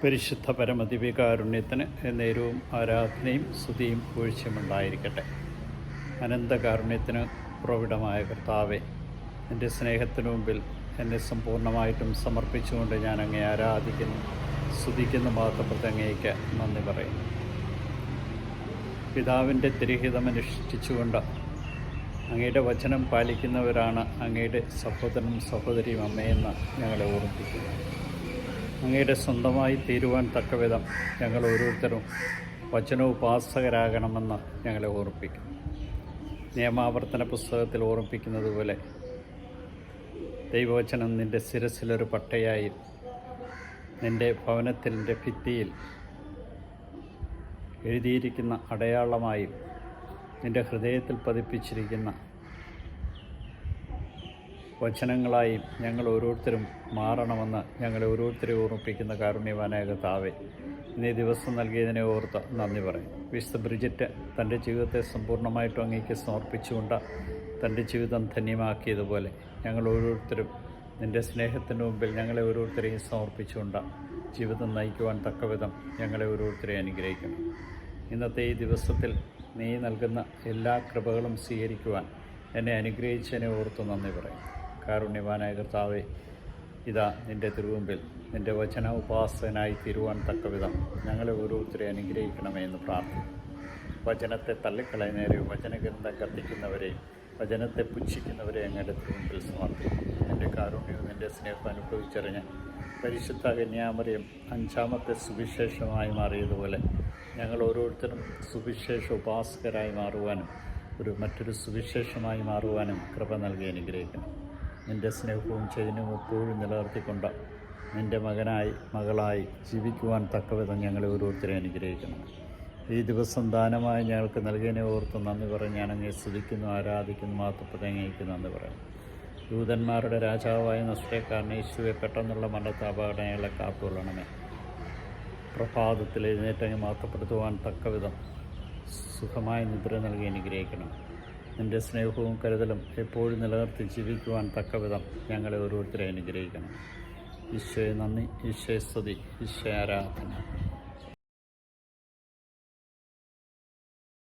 പരിശുദ്ധ പരമദിവികാരുണ്യത്തിന് നേരവും ആരാധനയും സ്തുതിയും വീഴ്ചയുമുണ്ടായിരിക്കട്ടെ അനന്തകാരുണ്യത്തിന് പ്രവിടമായ കർത്താവെ എന്റെ സ്നേഹത്തിനു മുമ്പിൽ എന്നെ സമ്പൂർണമായിട്ടും സമർപ്പിച്ചുകൊണ്ട് ഞാൻ അങ്ങേ ആരാധിക്കുന്നു സ്തുതിക്കുന്ന മാത്രപ്പെട്ട് അങ്ങേക്ക് നന്ദി പറയുന്നു. പിതാവിന്റെ തിരഹിതമനുഷ്ഠിച്ചുകൊണ്ട് അങ്ങയുടെ വചനം പാലിക്കുന്നവരാണ് അങ്ങയുടെ സഹോദരനും സഹോദരിയും അമ്മയെന്ന് ഞങ്ങളെ ഓർമ്മിപ്പിക്കുന്നു. അങ്ങയുടെ സ്വന്തമായി തീരുവാൻ തക്കവിധം ഞങ്ങൾ ഓരോരുത്തരും വചനോപാസകരാകണമെന്ന് ഞങ്ങളെ ഓർപ്പിക്കും. നിയമാവർത്തന പുസ്തകത്തിൽ ഓർമ്മിപ്പിക്കുന്നത് പോലെ ദൈവവചനം നിന്റെ ശിരസിലൊരു പട്ടയായി നിന്റെ ഭവനത്തിന്റെ ഭിത്തിയിൽ എഴുതിയിരിക്കുന്ന അടയാളമായും നിന്റെ ഹൃദയത്തിൽ പതിപ്പിച്ചിരിക്കുന്ന വചനങ്ങളായും ഞങ്ങൾ ഓരോരുത്തരും മാറണമെന്ന് ഞങ്ങളെ ഓരോരുത്തരെ ഓർമ്മിപ്പിക്കുന്ന കാരുണ്യവാനായ താവെ ഇന്നീ ദിവസം നൽകിയതിനെ ഓർത്ത് നന്ദി പറയും. വിശുദ്ധ ബ്രിജിറ്റ് തന്റെ ജീവിതത്തെ സമ്പൂർണമായിട്ടും അങ്ങേക്ക് സമർപ്പിച്ചുകൊണ്ട് തന്റെ ജീവിതം ധന്യമാക്കിയതുപോലെ ഞങ്ങൾ ഓരോരുത്തരും നിന്റെ സ്നേഹത്തിന് മുമ്പിൽ ഞങ്ങളെ ഓരോരുത്തരെയും സമർപ്പിച്ചുകൊണ്ട് ജീവിതം നയിക്കുവാൻ തക്കവിധം ഞങ്ങളെ ഓരോരുത്തരെയും അനുഗ്രഹിക്കണം. ഇന്നത്തെ ഈ ദിവസത്തിൽ നീ നൽകുന്ന എല്ലാ കൃപകളും സ്വീകരിക്കുവാൻ എന്നെ അനുഗ്രഹിച്ചതിനെ ഓർത്ത് നന്ദി പറയും. കാരുണ്യവാനായ കർത്താവെ ഇതാ നിന്റെ തിരുവുമ്പിൽ നിന്റെ വചന ഉപാസനായി തീരുവാൻ തക്കവിധം. ഞങ്ങളെ ഓരോരുത്തരെ അനുഗ്രഹിക്കണമേ എന്ന് പ്രാർത്ഥിക്കും വചനത്തെ തള്ളിക്കളയുന്നവരെയും വചനഗ്രന്ഥം കത്തിക്കുന്നവരെയും വചനത്തെ പുച്ഛിക്കുന്നവരെ അങ്ങയുടെ തിരുമുമ്പിൽ സമർപ്പിക്കും എന്റെ കാരുണ്യവും നിന്റെ സ്നേഹം അനുഭവിച്ചറിഞ്ഞ് പരിശുദ്ധ കന്യാമറിയം അഞ്ചാമത്തെ സുവിശേഷമായി മാറിയതുപോലെ ഞങ്ങൾ ഓരോരുത്തരും സുവിശേഷ ഉപാസകരായി മാറുവാനും ഒരു മറ്റൊരു സുവിശേഷമായി മാറുവാനും കൃപ നൽകി അനുഗ്രഹിക്കണം. നിന്റെ സ്നേഹവും ചൈതന്യവും എപ്പോഴും നിലനിർത്തിക്കൊണ്ട് നിന്റെ മകനായി മകളായി ജീവിക്കുവാൻ തക്കവിധം ഞങ്ങളെ ഓരോരുത്തരെ അനുഗ്രഹിക്കണം. ഈ ദിവസം ദാനമായി ഞങ്ങൾക്ക് നൽകിയതിനെ ഓർത്ത് നന്ദി പറഞ്ഞ് ഞാൻ സ്തുതിക്കുന്നു ആരാധിക്കുന്നു മാത്രപ്പെട്ട് അങ്ങേക്ക് നന്ദി പറയും ദൂതന്മാരുടെ രാജാവായ നഷ്ടക്കാരൻ യേശുവെ പെട്ടെന്നുള്ള മണ്ഡത്ത് അപകടങ്ങളെ കാത്തുകൊള്ളണമേ. പ്രഭാതത്തിൽ എഴുന്നേറ്റങ്ങ് മാത്രപ്പെടുത്തുവാൻ തക്കവിധം സുഖമായ നിദ്ര നൽകി അനുഗ്രഹിക്കണം. നിന്റെ സ്നേഹവും കരുതലും എപ്പോഴും നിലനിർത്തി ജീവിക്കുവാൻ തക്കവിധം ഞങ്ങളെ ഓരോരുത്തരെ അനുഗ്രഹിക്കണം. ഈശോയെ നന്ദി. ഈശോയെ സ്തുതി. ഈശ്വര ആരാധന.